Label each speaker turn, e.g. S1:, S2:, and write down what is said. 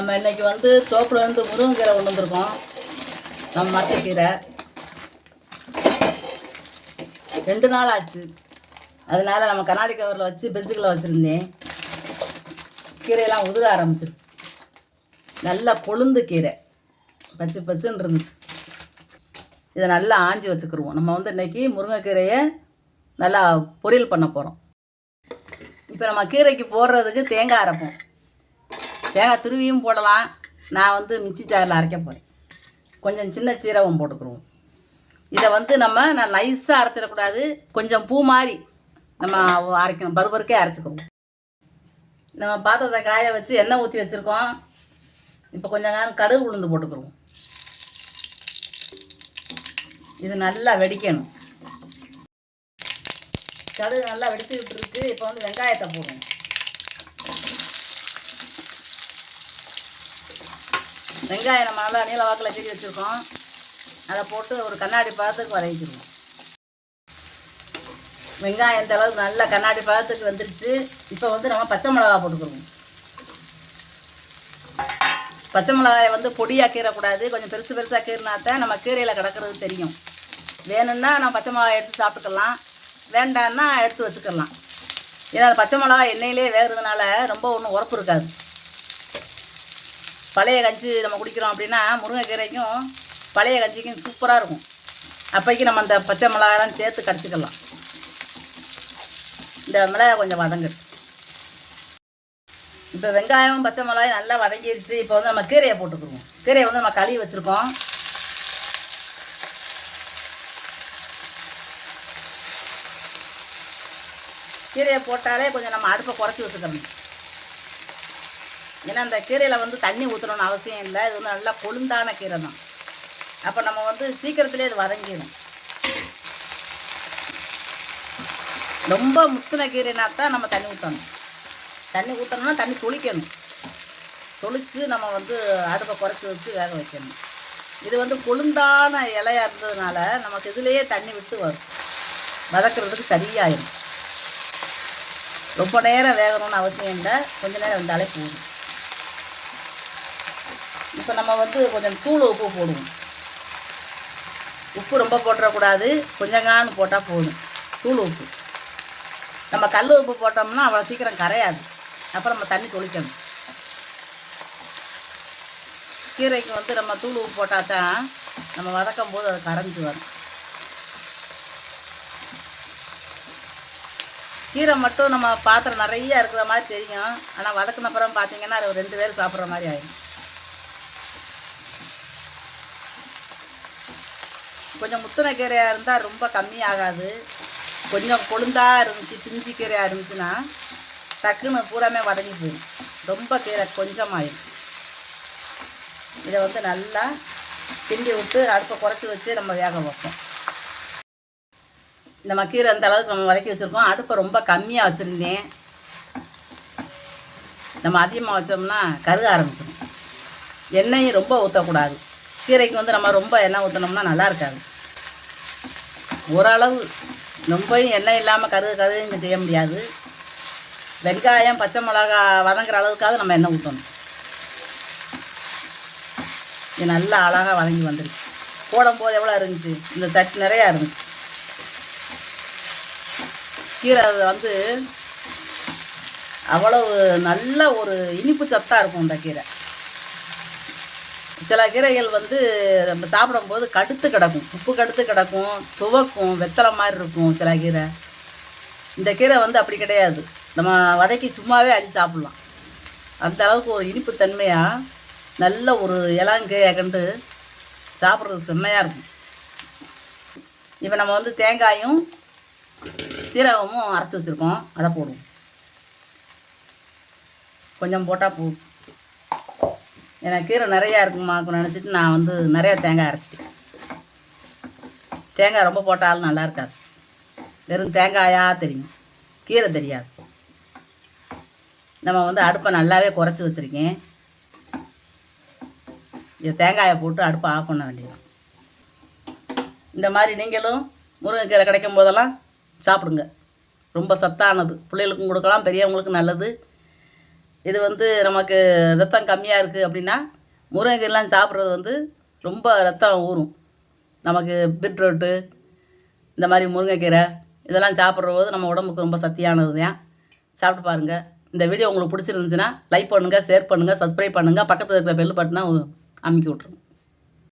S1: நம்ம இன்னைக்கு வந்து தோப்புலேருந்து முருங்கைக்கீரை கொண்டு வந்திருக்கோம். நம்ம மரத்துக்கீரை ரெண்டு நாள் ஆச்சு. அதனால நம்ம கண்ணாடி கவரில் வச்சு பெஞ்சுக்கில் வச்சுருந்தேன். கீரையெல்லாம் உதிர ஆரம்பிச்சிருச்சு. நல்லா கொழுந்து கீரை. பச்சை பச்சுன்னு இருந்துச்சு. இதை நல்லா ஆஞ்சி வச்சுக்கிருவோம். நம்ம வந்து இன்னைக்கு முருங்கைக்கீரையை நல்லா பொரியல் பண்ண போகிறோம் இப்போ நம்ம கீரைக்கு போடுறதுக்கு தேங்காய் அரைப்போம். தேங்காய் திருவியும் போடலாம். நான் வந்து மிச்சி சாரில் அரைக்க போகிறேன் கொஞ்சம் சின்ன சீரகம் போட்டுக்குருவோம் இதை வந்து நம்ம நான் நைஸாக அரைச்சிடக்கூடாது. கொஞ்சம் பூ மாதிரி நம்ம அரைக்கணும். பருபருக்கே அரைச்சிக்குருவோம் நம்ம பாத்திரத்தை காய வச்சு எண்ணெய் ஊற்றி வச்சுருக்கோம். இப்போ கொஞ்சம் நேரம் கடுகு உளுந்து போட்டுக்குருவோம் இது நல்லா வெடிக்கணும். கடுகு நல்லா வெடிச்சுக்கிட்டு இருக்கு. இப்போ வந்து வெங்காயத்தை போடுவோம் வெங்காயம் நம்ம நல்லா நீல வாக்கில் கீழி வச்சுருக்கோம். அதை போட்டு ஒரு கண்ணாடி பதத்துக்கு வதக்கிடுவோம் வெங்காயம் இந்த அளவுக்கு நல்லா கண்ணாடி பதத்துக்கு வந்துருச்சு. இப்போ வந்து நம்ம பச்சை மிளகா போட்டுக்கிறோம் பச்சை மிளகாயை வந்து பொடியாக கீறக்கூடாது. கொஞ்சம் பெருசு பெருசாக கீறினா தான் நம்ம கீரையில் கிடக்கிறது தெரியும். வேணும்னா நம்ம பச்சை மிளகாய் எடுத்து சாப்பிட்டுக்கலாம். வேண்டான்னா எடுத்து வச்சுக்கலாம். ஏன்னா பச்சை மிளகா எண்ணெயிலே வேகிறதுனால ரொம்ப ஒன்றும் உரப்பு இருக்காது. பழைய கஞ்சி நம்ம குடிக்கிறோம் அப்படின்னா முருங்கைக்கீரைக்கும் பழைய கஞ்சிக்கும் சூப்பராக இருக்கும். அப்போக்கி நம்ம அந்த பச்சை மிளகாலாம் சேர்த்து கடிச்சிக்கலாம். இந்த மிளகாய் கொஞ்சம் வதங்கு. இப்போ வெங்காயம் பச்சை மிளகாய் நல்லா வதங்கிடுச்சு இப்போ வந்து நம்ம கீரையை போட்டுக்குருவோம் கீரையை வந்து நம்ம கழுவி வச்சுருக்கோம். கீரையை போட்டாலே கொஞ்சம் நம்ம அடுப்பை குறைச்சி வச்சுக்கணும். ஏன்னா அந்த கீரையில் வந்து தண்ணி ஊற்றணும்னு அவசியம் இல்லை. இது வந்து நல்லா கொழுந்தான கீரை தான். அப்போ நம்ம வந்து சீக்கிரத்துலேயே இது வதங்கிடும் ரொம்ப முத்தின கீரைனா தான் நம்ம தண்ணி ஊற்றணும் தண்ணி ஊற்றணும்னா தண்ணி தொளிக்கணும். தொளித்து நம்ம வந்து அடுப்பை குறைச்சி வச்சு வேக வைக்கணும். இது வந்து கொழுந்தான இலையாக இருந்ததுனால நமக்கு இதுலேயே தண்ணி விட்டு வரும். வதக்கிறதுக்கு சரியாயிடும் ரொம்ப நேரம் வேகணும்னு அவசியம் இல்லை. கொஞ்ச நேரம் இருந்தாலே போதும். இப்போ நம்ம வந்து கொஞ்சம் தூள் உப்பு போடுவோம். உப்பு ரொம்ப போட்டுறக்கூடாது. கொஞ்சங்கான்னு போட்டால் போதும். தூள் உப்பு. நம்ம கல் உப்பு போட்டோம்னா அவ்வளோ சீக்கிரம் கரையாது. அப்புறம் நம்ம தண்ணி தொளிக்கணும். கீரைக்கு வந்து நம்ம தூள் உப்பு போட்டால் தான் நம்ம வதக்கும் போது அது கரைஞ்சி வரும். கீரை மட்டும் நம்ம பாத்திரம் நிறையா இருக்கிற மாதிரி தெரியும். ஆனால் வதக்குனப்புறம் பார்த்தீங்கன்னா அது ஒரு ரெண்டு பேர் சாப்பிட்ற மாதிரி ஆகிடும் கொஞ்சம் முத்தின கீரையாக இருந்தால் ரொம்ப கம்மியாகாது. கொஞ்சம் கொழுந்தாக இருந்துச்சு பிஞ்சு கீரையாக இருந்துச்சுன்னா டக்குன்னு பூராமே வதங்கி போயிடும் ரொம்ப கீரை கொஞ்சமாயிடும் இதை வந்து நல்லா கிண்டி விட்டு அடுப்பை குறைச்சி வச்சு நம்ம வேக வைப்போம். நம்ம கீரை அந்த அளவுக்கு நம்ம வதக்கி வச்சுருக்கோம் அடுப்பை ரொம்ப கம்மியாக வச்சுருந்தேன். நம்ம அதிகமாக வச்சோம்னா கருக ஆரம்பிச்சிடும். எண்ணெயும் ரொம்ப ஊற்றக்கூடாது கீரைக்கு வந்து நம்ம ரொம்ப எண்ணெய் ஊற்றினோம்னா நல்லா இருக்காது. ஓரளவு ரொம்பவும் எண்ணெய் இல்லாமல் கருகு இங்கே செய்ய முடியாது. வெங்காயம் பச்சை மிளகா வதங்குற அளவுக்காவது நம்ம எண்ணெய் ஊற்றணும் இது நல்லா அழகாக வதங்கி வந்துருச்சு. போடும்போது எவ்வளோ இருந்துச்சு? இந்த சட்டி நிறையா இருந்துச்சு. கீரை வந்து அவ்வளவு நல்ல ஒரு இனிப்பு சத்தாக இருக்கும் இந்த கீரை. சில கீரைகள் வந்து நம்ம சாப்பிடும்போது கடுத்து கிடக்கும். உப்பு கடுத்து கிடக்கும் துவக்கும் வெத்தலை மாதிரி இருக்கும் சில கீரை. இந்த கீரை வந்து அப்படி கிடையாது. நம்ம வதக்கி சும்மாவே அள்ளி சாப்பிட்லாம். அந்த அளவுக்கு ஒரு இனிப்பு தன்மையாக நல்ல ஒரு இளங்கீரையை கண்டு சாப்பிட்றது செம்மையாக இருக்கும். இப்போ நம்ம வந்து தேங்காயும் சீரகமும் அரைச்சி வச்சுருக்கோம். அதை போடுவோம். கொஞ்சம் போட்டால் போ எனக்கு கீரை நிறையா இருக்குமாக்கும் நினச்சிட்டு நான் வந்து நிறையா தேங்காய் அரைச்சிட்டேன். தேங்காய் ரொம்ப போட்டாலும் நல்லா இருக்காது. வெறும் தேங்காயாக தெரியும். கீரை தெரியாது. நம்ம வந்து அடுப்பை நல்லாவே குறைச்சி வச்சுருக்கேன். இது தேங்காயை போட்டு அடுப்பை ஆஃப் பண்ண வேண்டியது இந்த மாதிரி நீங்களும் முருங்கைக்கீரை கிடைக்கும் போதெல்லாம் சாப்பிடுங்க. ரொம்ப சத்தானது. பிள்ளைகளுக்கும் கொடுக்கலாம் பெரியவங்களுக்கும் நல்லது. இது வந்து நமக்கு ரத்தம் கம்மியாக இருக்குது அப்படின்னா முருங்கைக்கீரைலாம் சாப்பிட்றது வந்து ரொம்ப ரத்தம் ஊறும். நமக்கு பீட்ரூட்டு இந்த மாதிரி முருங்கைக்கீரை இதெல்லாம் சாப்பிட்ற போது நம்ம உடம்புக்கு ரொம்ப சக்தியானது தான். சாப்பிட்டு பாருங்கள் இந்த வீடியோ உங்களுக்கு பிடிச்சிருந்துச்சுன்னா லைக் பண்ணுங்கள் ஷேர் பண்ணுங்கள் சப்ஸ்கிரைப் பண்ணுங்கள் பக்கத்தில் இருக்கிற பெல் பட்டனை அமுக்கி விட்ருங்க